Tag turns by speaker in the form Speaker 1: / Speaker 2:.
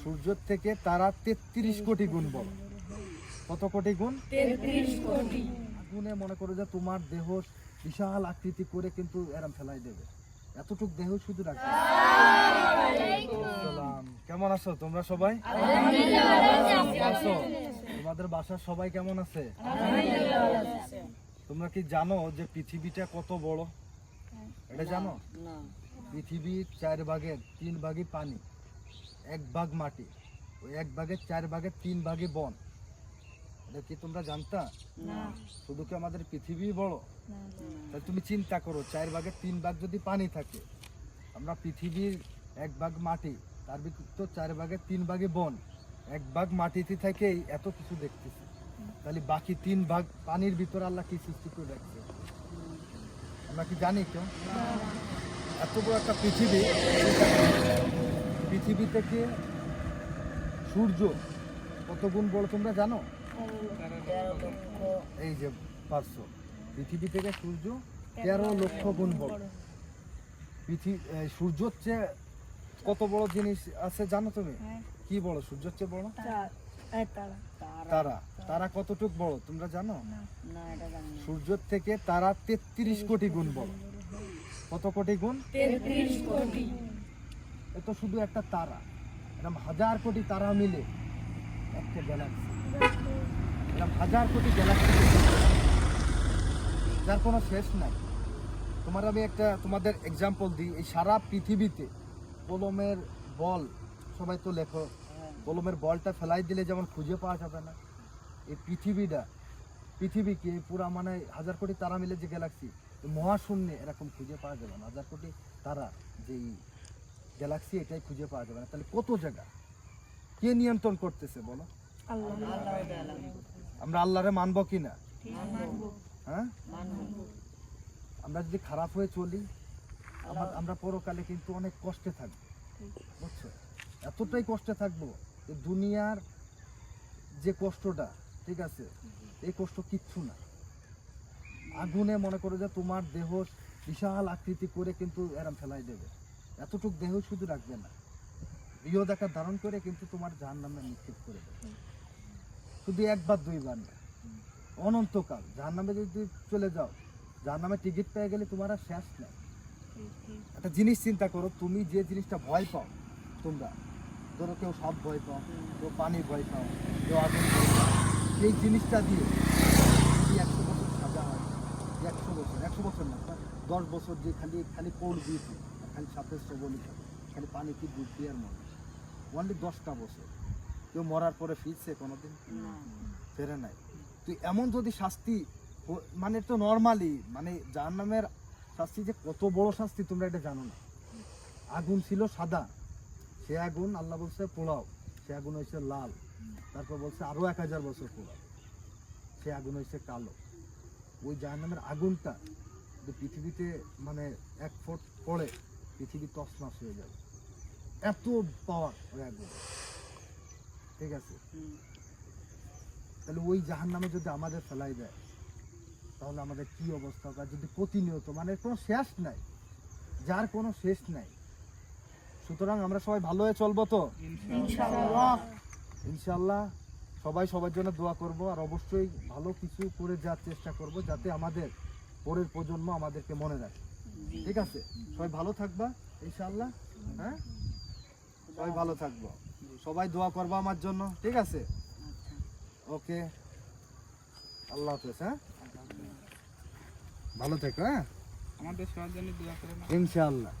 Speaker 1: সূর্য থেকে তারা তেত্রিশ কোটি গুণ বড়। কত কোটি গুণ? গুণে মনে করো যে তোমার দেহ বিশাল আকৃতি করে কিন্তু এরম ফেলাই দেবে। এতটুক দেহ শুধু রাখবে। কেমন আছো তোমরা সবাই? আছো? তোমাদের বাসার সবাই কেমন আছে? তোমরা কি জানো যে পৃথিবীটা কত বড়? এটা জানো? পৃথিবীর চার ভাগের তিন ভাগই পানি। এক ভাগ মাটি ওই এক ভাগের চার ভাগের তিন ভাগই বন। এটা কি তোমরা জানতা? শুধু কি আমাদের পৃথিবী বড়? তাহলে তুমি চিন্তা করো চার ভাগের তিন ভাগ যদি পানি থাকে আমরা পৃথিবীর এক ভাগ মাটি তার ভিতর চার ভাগের তিন ভাগে বন এক ভাগ মাটিতে থেকেই এত কিছু দেখতেছি। তাহলে বাকি তিন ভাগ পানির ভিতর আল্লাহ কি সৃষ্টি করে রাখছে? আমরা কি জানি কেউ এত বড় একটা পৃথিবী পৃথিবী থেকে সূর্য কত গুণ বড় তোমরা জানো? এই যে পাঁচশো। পৃথিবী থেকে সূর্য তেরো লক্ষ গুণ বড়। পৃথিবী সূর্যর চেয়ে কত বড় জিনিস আছে জানো তুমি? কি বড়? সূর্যর চেয়ে বড়? তারা। তারা। কতটুক বড় তোমরা জানো? সূর্যর থেকে তারা তেত্রিশ কোটি গুণ বড়। কত কোটি গুণ? এ তো শুধু একটা তারা। এরকম হাজার কোটি তারা মিলে একটা গ্যালাক্সি এরকম হাজার কোটি গ্যালাক্সি যার কোনো শেষ নাই। তোমার আমি একটা তোমাদের এক্সাম্পল দিই। এই সারা পৃথিবীতে কলমের বল, সবাই তো লেখো, কলমের বলটা ফেলাই দিলে যেমন খুঁজে পাওয়া যাবে না। এই পৃথিবীটা, পৃথিবীকে পুরা মানে হাজার কোটি তারা মিলে যে গ্যালাক্সি মহাশূন্যে এরকম খুঁজে পাওয়া যাবে না। হাজার কোটি তারা, যেই গ্যালাক্সি এটাই খুঁজে পাওয়া যাবে না। তাহলে কত জায়গা? কে নিয়ন্ত্রণ করতেছে বলো? আমরা আল্লাহরে মানবো কি না হ্যাঁ? আমরা যদি খারাপ হয়ে চলি আমার পরকালে কিন্তু অনেক কষ্টে থাকব। বুঝছ? এতটাই কষ্টে থাকব যে দুনিয়ার যে কষ্টটা, ঠিক আছে? এই কষ্ট কিচ্ছু না। আগুনে মনে করো যে তোমার দেহ বিশাল আকৃতি করে কিন্তু এরম ফেলাই দেবে। এতটুক দেহ শুধু রাখবে না। প্রিয় দেখা ধারণ করে কিন্তু তোমার জাহান নামে নিক্ষেপ করে দেবে। শুধু একবার, দুইবার না। অনন্তকাল। জাহান নামে যদি চলে যাও জাহান নামে টিকিট পেয়ে গেলে তোমার আর শেষ নেই। একটা জিনিস চিন্তা করো, তুমি যে জিনিসটা ভয় পাও, তোমরা, ধরো কেউ সব ভয় পাও, কেউ পানি ভয় পাও, কেউ আগুন ভয় পাও এই জিনিসটা দিয়ে একশো বছর সাজা হয়, একশো বছর একশো বছর না, দশ বছর যে খালি খালি কোল্ড দিয়েছে খালি সাপের সবলি খালি পানি কি বুদ্ধি আর মনে অনলি দশটা বছর। কেউ মরার পরে ফিরছে কোনোদিন? ফেরে নাই। তুই এমন যদি শাস্তি মানে তো নর্মালি মানে যার নামের শাস্তি যে কত বড় শাস্তি তোমরা এটা জানো না। আগুন ছিল সাদা। সে আগুন আল্লাহ বলছে পোড়াও। সে আগুন হয়েছে লাল। তারপর বলছে আরও এক হাজার বছর পোড়াও। সে আগুন হয়েছে কালো। ওই জাহান নামের আগুনটা পৃথিবীতে মানে এক ফুট পড়ে পৃথিবী তছনছ হয়ে যাবে। এত পাওয়ার ওই আগুন ঠিক আছে? তাহলে ওই জাহান নামে যদি আমাদের ফেলাই দেয় তাহলে আমাদের কি অবস্থা হবে? যদি প্রতিনিয়ত মানে কোনো শেষ নাই যার কোনো শেষ নাই। সুতরাং আমরা সবাই ভালো হয়ে চলবো তো? ইনশাল্লাহ সবাই সবার জন্য দোয়া করব আর অবশ্যই ভালো কিছু করে যাওয়ার চেষ্টা করব যাতে আমাদের পরের প্রজন্ম আমাদেরকে মনে রাখে। ঠিক আছে? সবাই ভালো থাকবা ইনশাল্লাহ হ্যাঁ? সবাই ভালো থাকব। সবাই দোয়া করব আমার জন্য ঠিক আছে? ওকে। আল্লাহ হাফেজ হ্যাঁ? ভালো থেকো হ্যাঁ?
Speaker 2: আমাদের সবার জন্য দোয়া করে
Speaker 1: ইনশাআল্লাহ।